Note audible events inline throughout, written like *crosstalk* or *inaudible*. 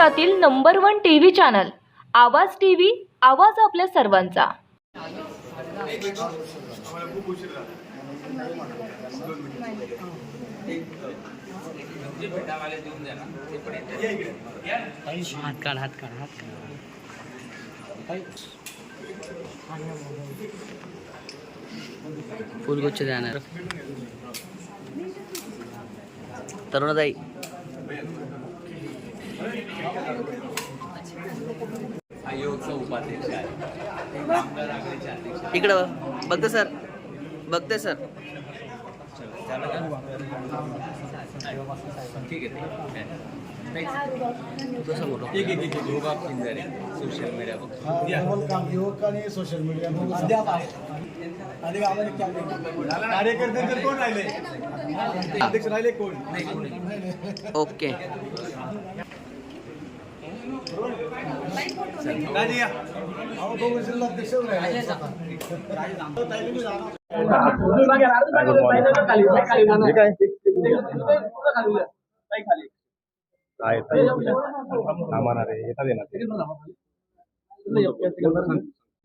महाराष्ट्रातील number one T V channel Awaaz T V आवाज आपल्या सर्वांचा. हात काढ हात काढ हात काढ फुलगुच्छ जाणार तरुणताई. आयोगचा उपाध्यक्ष आहे. कामगार आघाडीचे अध्यक्ष आहे. इकडं बघ. बघते सर. बघते सर. ठीक आहे. ठीक बोलू योगा पिंजारे सोशल मीडिया बघतो नवल काम युवक आणि सोशल मीडिया अद्याप आणि आम्हाला कार्यकर्ते तर कोण राहिले अध्यक्ष राहिले कोण? ओके राजे या अहो काँग्रेसला अध्यक्ष राहिले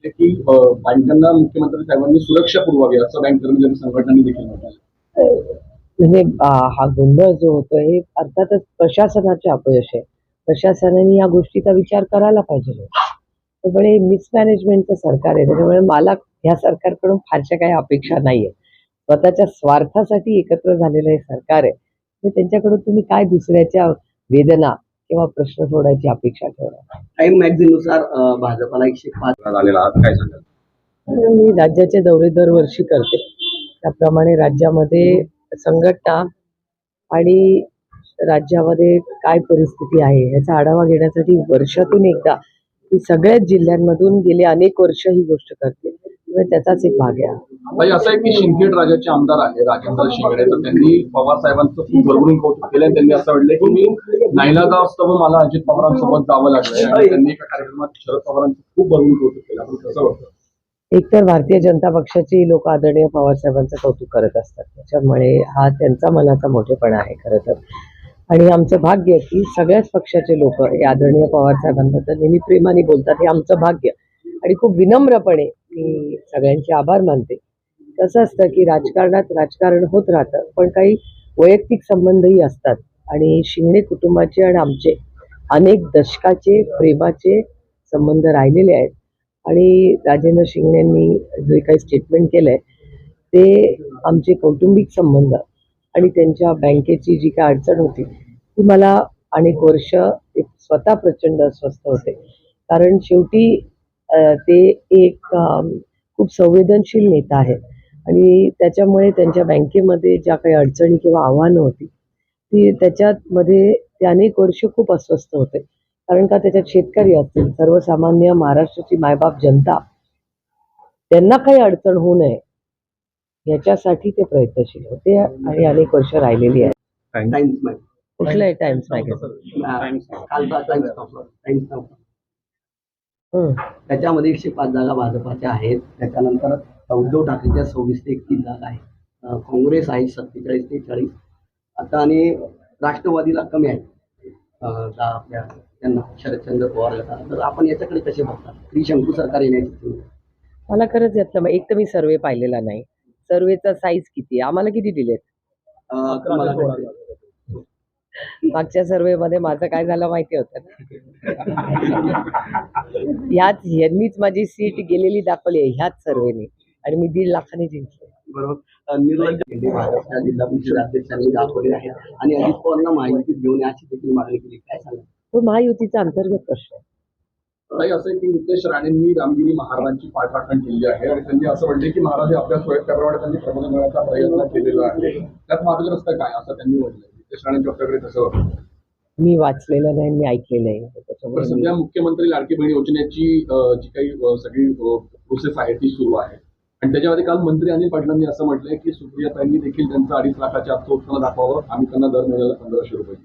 की बँकांना मुख्यमंत्री साहेबांनी सुरक्षा पुरवावी असं बँक कर्मचारी संघटनांनी देखील म्हटलं म्हणजे हा गोंधळ जो होतो हे अर्थातच प्रशासनाचे अपयश आहे. प्रशासनाने या गोष्टीचा विचार करायला पाहिजे. त्यामुळे हे मिसमॅनेजमेंटचं सरकार आहे. त्याच्यामुळे मला ह्या सरकारकडून फारशा काही अपेक्षा नाहीये. स्वतःच्या स्वार्थासाठी एकत्र झालेलं हे सरकार आहे. तर त्यांच्याकडून तुम्ही काय दुसऱ्याच्या वेदना किंवा प्रश्न सोडायची अपेक्षा ठेवणार? टाइम मॅगझिननुसार अं, भाजपाला एकशे पाच झालेला काय सांगाल? मी राज्याचे दौरे दरवर्षी करते. त्याप्रमाणे राज्यामध्ये संघटना आणि राज्यामध्ये काय परिस्थिती आहे याचा आढावा घेण्यासाठी वर्षातून एकदा मी सगळ्याच जिल्ह्यांमधून गेले अनेक वर्ष ही गोष्ट करते. त्याचाच एक भाग आहे. हा. असं आहे की शिंदखेड राजाचे आमदार आहे राजेंद्र शिंगडे तर त्यांनी पवार साहेबांचं खूप भरभरून कौतुक केलं त्यांनी असं म्हटलंय की मी नाईलाजा असताना मला अजित पवारांसोबत जावं लागलंय. आणि त्यांनी एका कार्यक्रमात शरद पवारांचं खूप भरभरून कौतुक केलं. आपण कसं वाटतं एकतर भारतीय जनता पक्षाची लोक आदरणीय पवारसाहेबांचं कौतुक करत असतात. त्याच्यामुळे हा त्यांचा मनाचा मोठेपणा आहे खरं तर. आणि आमचं भाग्य आहे की सगळ्याच पक्षाचे लोक हे आदरणीय पवारसाहेबांबद्दल नेहमी प्रेमाने बोलतात हे आमचं भाग्य. आणि खूप विनम्रपणे मी सगळ्यांचे आभार मानते. कसं असतं की राजकारणात राजकारण होत राहतं पण काही वैयक्तिक संबंधही असतात. आणि शिंगणे कुटुंबाचे आणि आमचे अनेक दशकाचे प्रेमाचे संबंध राहिलेले आहेत. आणि राजेंद्र शिंगणेंनी जे काही स्टेटमेंट केलं आहे ते आमचे कौटुंबिक संबंध आणि त्यांच्या बँकेची जी काय अडचण होती ती मला अनेक वर्ष एक स्वतः प्रचंड अस्वस्थ होते. कारण शेवटी ते एक खूप संवेदनशील नेता आहे आणि त्याच्यामुळे त्यांच्या बँकेमध्ये ज्या काही अडचणी किंवा आव्हानं होती ती त्याच्यामध्ये ते अनेक वर्ष खूप अस्वस्थ होते. कारण का त्याच्यात शेतकरी असतील सर्वसामान्य महाराष्ट्राची मायबाप जनता त्यांना काही अडचण होऊ नये याच्यासाठी ते प्रयत्नशील होते आणि अनेक वर्ष राहिलेली आहे टाइम्स मॅग कुठलंही टाइम्स हं. त्याच्यामध्ये एकशे पाच जागा भाजपाच्या आहेत. त्याच्यानंतर उद्धव ठाकरेच्या सव्वीस ते एकतीस जागा आहेत. काँग्रेस आहे सत्तेचाळीस ते चाळीस. आता आणि राष्ट्रवादीला कमी आहे आपल्या त्यांना शरदचंद्र पवार तर आपण याच्याकडे कसे बघतात? त्रिशंकू सरकार येण्याची मला खरंच यातलं एक तर मी सर्वे पाहिलेला नाही. सर्वेचा साईज किती? आम्हाला किती दिलेत? मागच्या सर्वे मध्ये माझं काय झालं माहिती होतं ह्याच यांनीच माझी सीट गेलेली दाखवली आहे ह्याच सर्वेने आणि मी दीड लाखाने जिंकले. आणि अजित पवारांना माहितीत घेऊन याची देखील मागणी केली. काय सांगा तो महायुतीचा अंतर्गत प्रश्न आहे. असं आहे की नितेश राणेंनी रामगिरी महाराजांची पाठराखण केली आहे आणि त्यांनी असं म्हटले की महाराज आपल्या सोयीप्रमाणे त्यांनी प्रबोधन करण्याचा प्रयत्न केलेला आहे. त्यात मार्गग्रस्त काय असं त्यांनी म्हटलं नितेश राणेंच्या आपल्याकडे तसं होतं. मी वाचलेलं नाही मी ऐकलेलं आहे. त्याच्यामुळे सध्या मुख्यमंत्री लाडकी बहीण योजनेची जी काही सगळी प्रोसेस आहे ती सुरू आहे. आणि त्याच्यामध्ये काल मंत्री अनिल पाटलांनी असं म्हटलंय की सुप्रियाताईंनी देखील त्यांचं अडीच लाखाच्या आजचं उत्पन्न दाखवावं. आम्ही त्यांना दर महिन्याला पंधराशे रुपये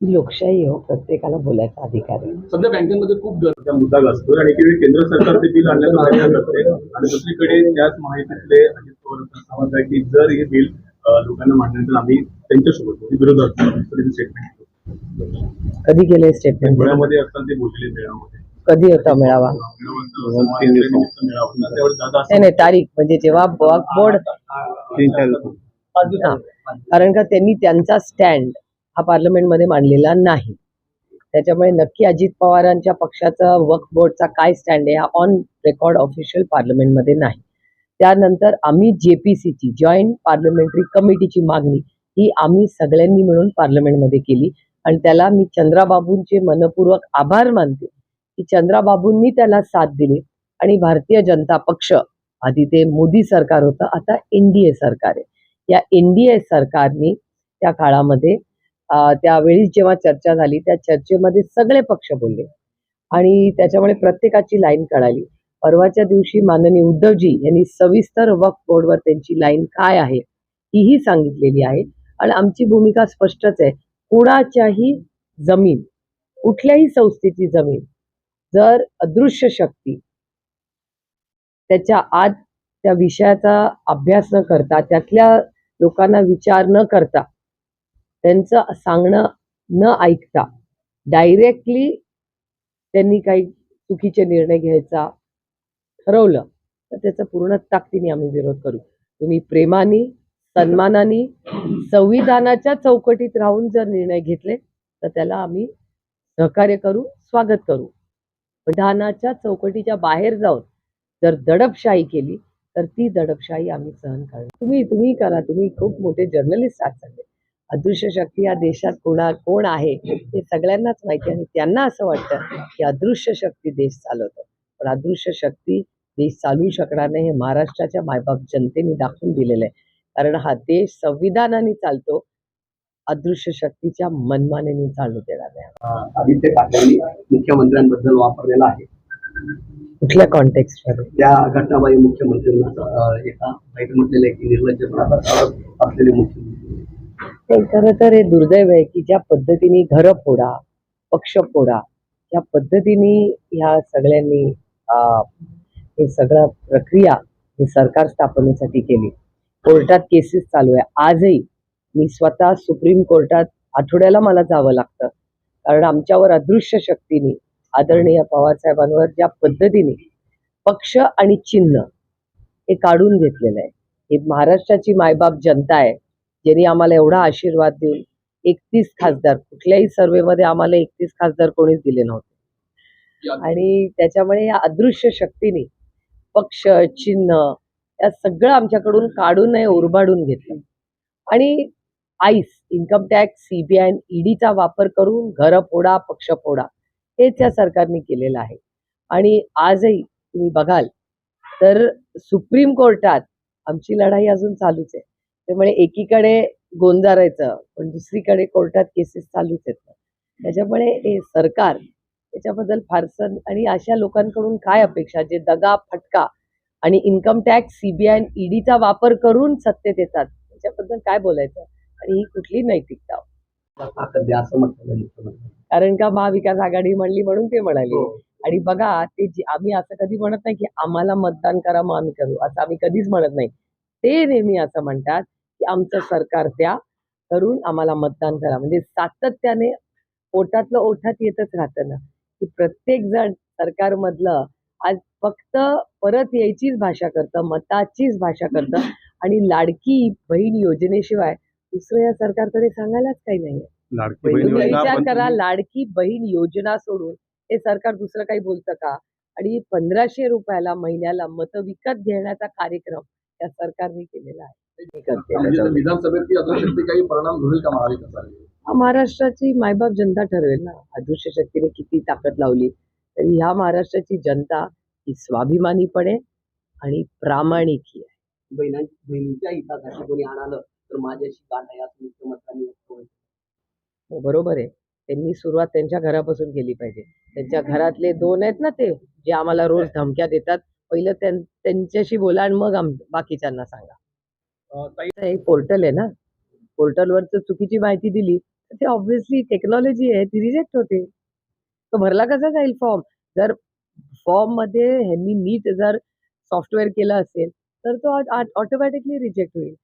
लोकशाही हो प्रत्येकाला बोलायचा अधिकार आहे. सध्या बँकेमध्ये खूप गर्दी आहे. मुद्दा गाजतो आणि एकीकडे केंद्र सरकार ते बिल आणण्याचा प्रयत्न करते आणि दुसरीकडे त्याच माहितीतले अजित पवारांचा समज आहे की जर हे बिल लोकांना मांडल्यानंतर आम्ही त्यांच्यासोबत विरोधात स्टेटमेंट कधी केले स्टेटमेंट मेळामध्ये असताना ते बोललेले मेळामध्ये कधी होता मेळावा? नाही नाही तारीख. म्हणजे जेव्हा बोर्ड. कारण का त्यांनी त्यांचा स्टँड हा पार्लमेंटमध्ये मांडलेला नाही. त्याच्यामुळे नक्की अजित पवारांच्या पक्षाचा वक्फ बोर्डचा काय स्टँड आहे हा ऑन रेकॉर्ड ऑफिशियल पार्लमेंटमध्ये नाही. त्यानंतर आम्ही जेपीसीची जॉईंट पार्लमेंटरी कमिटीची मागणी ही आम्ही सगळ्यांनी मिळून पार्लमेंटमध्ये केली. आणि त्याला मी चंद्राबाबूंचे मनपूर्वक आभार मानते की चंद्राबाबूंनी त्याला साथ दिली आणि भारतीय जनता पक्ष आधी ते मोदी सरकार होतं आता एनडीए सरकार आहे. या एनडीए सरकारने त्या काळामध्ये त्यावेळी जेव्हा चर्चा झाली त्या चर्चेमध्ये सगळे पक्ष बोलले. आणि त्याच्यामुळे प्रत्येकाची लाईन कळाली. परवाच्या दिवशी माननीय उद्धवजी यांनी सविस्तर वक्फ बोर्डवर त्यांची लाईन काय आहे तीही सांगितलेली आहे. आणि आमची भूमिका स्पष्टच आहे. कुणाच्याही जमीन कुठल्याही संस्थेची जमीन जर अदृश्य शक्ती त्याच्या आत त्या विषयाचा अभ्यास न करता त्यातल्या लोकांना विचार न करता त्यांचं सांगणं न ऐकता डायरेक्टली त्यांनी काही चुकीचे निर्णय घ्यायचा ठरवलं तर त्याचा पूर्ण ताकदीने आम्ही विरोध करू. तुम्ही प्रेमाने सन्मानाने संविधानाच्या चौकटीत राहून जर निर्णय घेतले तर त्याला आम्ही सहकार्य करू स्वागत करू. विधानाच्या चौकटीच्या बाहेर जाऊन जर दडपशाही केली तर ती दडपशाही आम्ही सहन करणार. तुम्ही तुम्ही करा तुम्ही खूप मोठे जर्नलिस्ट आहात सगळे. अदृश्य शक्ती या देशात कोणा कोण आहे हे सगळ्यांनाच माहिती आहे आणि त्यांना असं वाटतं की अदृश्य शक्ती देश चालवतो. पण अदृश्य शक्ती देश चालवू शकणार नाही हे महाराष्ट्राच्या मायबाप जनतेने दाखवून दिलेलं आहे. कारण हा देश संविधानाने चालतो अदृश्य शक्तीच्या मनमानेने चालू देणार नाही. आदित्य ठाकरेंनी मुख्यमंत्र्यांबद्दल वापरलेला आहे. कुठल्या कॉन्टेक्स्टमध्ये त्या घटनाबाई मुख्यमंत्र्यांना एका म्हटलेलं आहे की निर्लज्जपणाचा आरोप असलेले मुख्यमंत्री ते खरं तर हे दुर्दैव आहे की ज्या पद्धतीने घरं फोडा पक्ष फोडा ज्या पद्धतीने ह्या सगळ्यांनी हे सगळं प्रक्रिया ही सरकार स्थापनेसाठी केली. कोर्टात केसेस चालू आहे. आजही मी स्वतः सुप्रीम कोर्टात आठवड्याला मला जावं लागतं. कारण आमच्यावर अदृश्य शक्तीने आदरणीय पवारसाहेबांवर ज्या पद्धतीने पक्ष आणि चिन्ह हे काढून घेतलेलं आहे. ही महाराष्ट्राची मायबाप जनता आहे. ज्यांनी आम्हाला एवढा आशीर्वाद देऊन एकतीस खासदार कुठल्याही सर्वेमध्ये आम्हाला एकतीस खासदार कोणीच दिले नव्हते. आणि त्याच्यामुळे या अदृश्य शक्तीने पक्ष चिन्ह या सगळं आमच्याकडून काढून नाही उरबाडून घेतलं. आणि आईस इन्कम टॅक्स सीबीआय ईडीचा वापर करून घर फोडा पक्ष फोडा हेच या सरकारने केलेलं आहे. आणि आजही तुम्ही बघाल तर सुप्रीम कोर्टात आमची लढाई अजून चालूच आहे. त्यामुळे एकीकडे गोंजारायचं पण दुसरीकडे कोर्टात केसेस चालूच आहेत. त्याच्यामुळे हे सरकार त्याच्याबद्दल फारसं आणि अशा लोकांकडून काय अपेक्षा? जे दगा फटका आणि इन्कम टॅक्स सीबीआय ईडीचा वापर करून सत्तेत येतात त्याच्याबद्दल काय बोलायचं? आणि ही कुठली नैतिकता? कारण का महाविकास आघाडी म्हणली म्हणून ते म्हणाले. आणि बघा ते आम्ही असं कधी म्हणत नाही की आम्हाला मतदान करा मग आम्ही करू. असं आम्ही कधीच म्हणत नाही. ते नेहमी असं म्हणतात. आमचं सरकार द्या. करून आम्हाला मतदान करा. म्हणजे सातत्याने ओठातलं ओठात येतच राहतं ना. की प्रत्येक जण सरकारमधलं आज फक्त परत यायचीच भाषा करतं मताचीच भाषा करतं *laughs* आणि लाडकी बहीण योजनेशिवाय दुसरं या सरकारकडे सांगायलाच काही नाही विचार करा लाडकी बहीण योजना सोडून हे सरकार दुसरं काही बोलतं का? आणि पंधराशे रुपयाला महिन्याला मतं विकत घेण्याचा कार्यक्रम या सरकारने केलेला आहे. काही परिणाम का महाविकास महाराष्ट्राची मायबाप जनता ठरवेल ना. अदृश्य शक्तीने किती ताकद लावली तरी ह्या महाराष्ट्राची जनता ही स्वाभिमानी पण आहे आणि प्रामाणिक ही आहे. बहिणां बहिणीच्या हितासाठी कोणी आणालं तर माझ्याशी गाठ मुख्यमंत्र्यांनी होईल हो, बरोबर आहे. त्यांनी सुरुवात त्यांच्या घरापासून केली पाहिजे. त्यांच्या घरातले दोन आहेत ना ते जे आम्हाला रोज धमक्या देतात. पहिलं त्यां- त्यांच्याशी बोला आणि मग आम बाकीच्यांना सांगा. एक पोर्टल आहे ना? पोर्टलवर जर चुकीची माहिती दिली तर ते ऑब्व्हियसली टेक्नॉलॉजी आहे ती रिजेक्ट होते. तो भरला कसा जाईल फॉर्म जर फॉर्ममध्ये ह्यांनी नीट जर सॉफ्टवेअर केलं असेल तर तो ऑटोमॅटिकली रिजेक्ट होईल.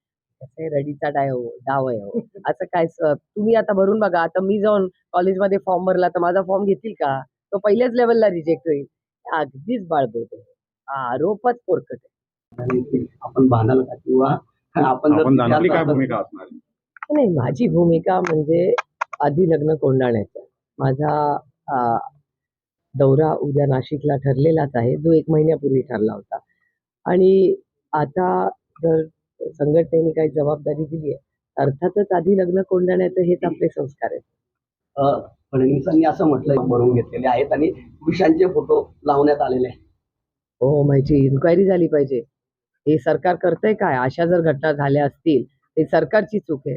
रडीचा डाव डाव आहे हो. असं काय तुम्ही आता भरून बघा. आता मी जाऊन कॉलेजमध्ये फॉर्म भरला तर माझा फॉर्म घेतील का? तो पहिल्याच लेवलला रिजेक्ट होईल. अगदीच बाळबोट आहे आरोपच पोरकट आहे. आपण बांधाल का किंवा आपण जर काय भूमिका असणार आहे? नाही माझी भूमिका म्हणजे आधी लग्न कोंडाण्याचं माझा दौरा उद्या नाशिकला ठरलेलाच आहे. जो एक महिन्यापूर्वी ठरला होता. आणि आता जर संघटनेने काही जबाबदारी दिली आहे अर्थातच आधी लग्न कोंडाण्याचं हेच आपले संस्कार आहेत. अ, फडणवीसांनी असं म्हटलं बनवून घेतलेले आहेत आणि पुरुषांचे फोटो लावण्यात आलेले आहेत. हो माझी इन्क्वायरी झाली पाहिजे. हे सरकार करतंय काय? अशा जर घटना झाल्या असतील ते सरकारची चूक आहे.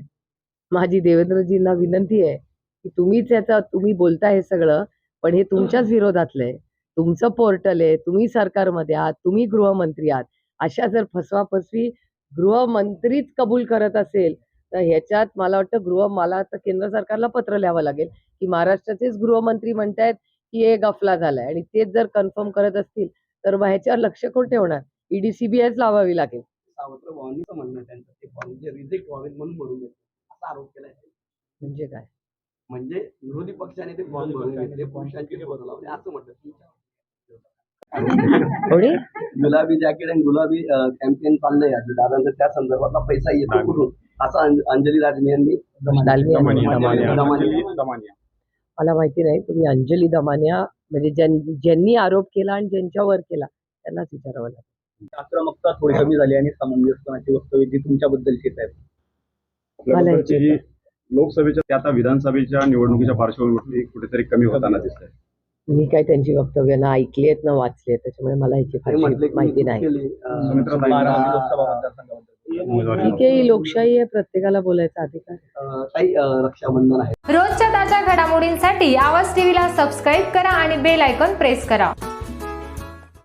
माझी देवेंद्रजींना विनंती आहे की तुम्हीच याचा तुम्ही बोलताय हे सगळं पण हे तुमच्याच विरोधातलं आहे. तुमचं पोर्टल आहे तुम्ही सरकारमध्ये आहात तुम्ही गृहमंत्री आहात. अशा जर फसवाफसवी गृहमंत्रीच कबूल करत असेल तर ह्याच्यात मला वाटतं गृह मला तर केंद्र सरकारला पत्र लिहावं लागेल की महाराष्ट्राचेच गृहमंत्री म्हणतायत की हे गफला झालाय. आणि तेच जर कन्फर्म करत असतील तर मग ह्याच्यावर लक्ष कोण ठेवणार? ईडी सीबीआयच लावावी लागेल. सावत्र भावांनीचं म्हणणं आहे त्यांचं ते फॉर्म जे रिजेक्ट म्हणून भरून घेतले असा आरोप केला आहे म्हणजे काय? म्हणजे विरोधी पक्षाने ते फॉर्म भरून घेतले पुरुषांचे फोटो लावले असं म्हटलं. गुलाबी जॅकेट आणि गुलाबी कॅम्पेन चाललंय आज. दादांचा त्या संदर्भातला पैसा येतो कुठून? असं अंज- अंजली राजमी यांनी. मला माहिती नाही तुम्ही अंजली दमानिया म्हणजे ज्यां- ज्यांनी आरोप केला आणि ज्यांच्यावर केला त्यांनाच विचारावं लागेल. आक्रमकता थोडी कमी झाली आणि समंजसपणाची वक्तव्य जी तुमच्याबद्दलची आहेत याची- ही लोकसभेच्या ते आता विधानसभेच्या निवडणुकीच्या पार्श्वभूमीवरती कुठेतरी कमी होताना दिसतंय. मी काय त्यांची वक्तव्य ना ऐकली आहेत ना वाचली आहेत त्याच्यामुळे मला फारशी की माहिती नाही. ठीक आहे ही लोकशाही आहे प्रत्येकाला बोलायचा अधिकार. रक्षाबंधन आहे. रोजच्या ताज्या घडामोडींसाठी आवाज टीव्हीला सबस्क्राईब करा आणि बेल आयकॉन प्रेस करा.